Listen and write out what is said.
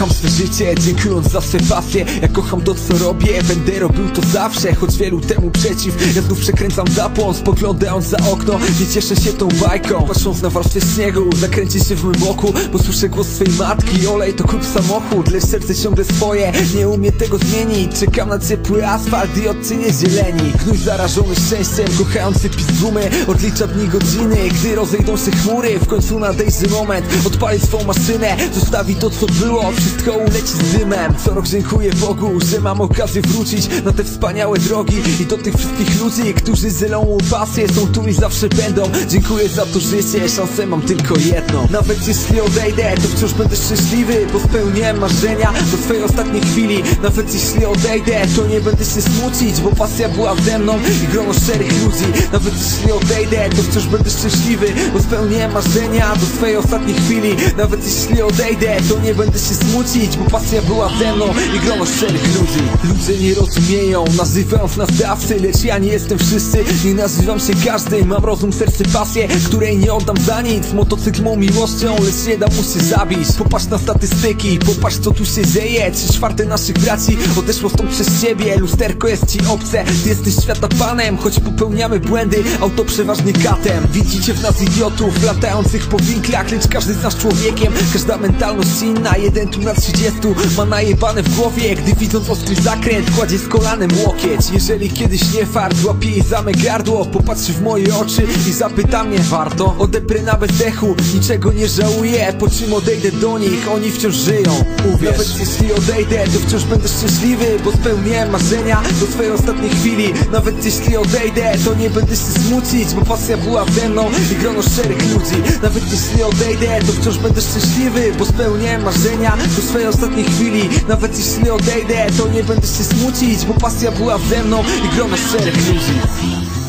Kocham swe życie, dziękując za swe pasje Ja kocham to co robię, będę robił to zawsze. Choć wielu temu przeciw, ja znów przekręcam zapłon Spoglądając za okno, nie cieszę się tą bajką. Patrząc na warstwę śniegu, zakręci się w mym oku. Bo słyszę głos swej matki, olej to kup samochód. Lecz serce ciągle swoje, nie umie tego zmienić. Czekam na ciepły asfalt i odcienie zieleni. Gnój zarażony szczęściem, kochający pizgumy Odlicza dni godziny, gdy rozejdą się chmury. W końcu nadejrzy moment, odpali swą maszynę. Zostawi to co było, wszystko uleci z dymem Co rok dziękuję Bogu, że mam okazję wrócić Na te wspaniałe drogi. I do tych wszystkich ludzi Którzy zylą pasję, są tu i zawsze będą. Dziękuję za to życie, szansę mam tylko jedną. Nawet jeśli odejdę, to wciąż będę szczęśliwy Bo spełniłem marzenia do swojej ostatniej chwili. Nawet jeśli odejdę, to nie będę się smucić Bo pasja była ze mną i grono szczerych ludzi. Nawet jeśli odejdę, to wciąż będę szczęśliwy Bo spełniłem marzenia do swojej ostatniej chwili. Nawet jeśli odejdę, to nie będę się smucić Bo pasja była ze mną i grono szczerych ludzi. Ludzie nie rozumieją, nazywając nas dawcy Lecz ja nie jestem wszyscy, nie nazywam się każdy. Mam rozum, serce, pasję, której nie oddam za nic. Motocykl mą miłością, lecz nie dam mu się zabić. Popatrz na statystyki, popatrz co tu się dzieje. Trzy czwarte naszych braci odeszło stąd przez ciebie Lusterko jest ci obce, ty jesteś świata panem. Choć popełniamy błędy, auto przeważnie katem. Widzicie w nas idiotów, latających po winklach Lecz każdy z nas człowiekiem, każda mentalność inna Jeden tu na trzydziestu ma najebane w głowie. Gdy widząc ostry zakręt, kładzie z kolanem łokieć. Jeżeli kiedyś nie fart, łapie jej zame gardło. Popatrzy w moje oczy i zapyta mnie Warto? Odeprę na bezdechu, niczego nie żałuję. Po czym odejdę do nich, oni wciąż żyją. Uwierz. Nawet jeśli odejdę, to wciąż będę szczęśliwy Bo spełniłem marzenia do swojej ostatniej chwili. Nawet jeśli odejdę, to nie będę się smucić Bo pasja była ze mną i grono szczerych ludzi. Nawet jeśli odejdę, to wciąż będę szczęśliwy Bo spełniłem marzenia do swojej ostatniej chwili Nawet jeśli odejdę, to nie będę się smucić Bo pasja była ze mną i grono szczerych ludzi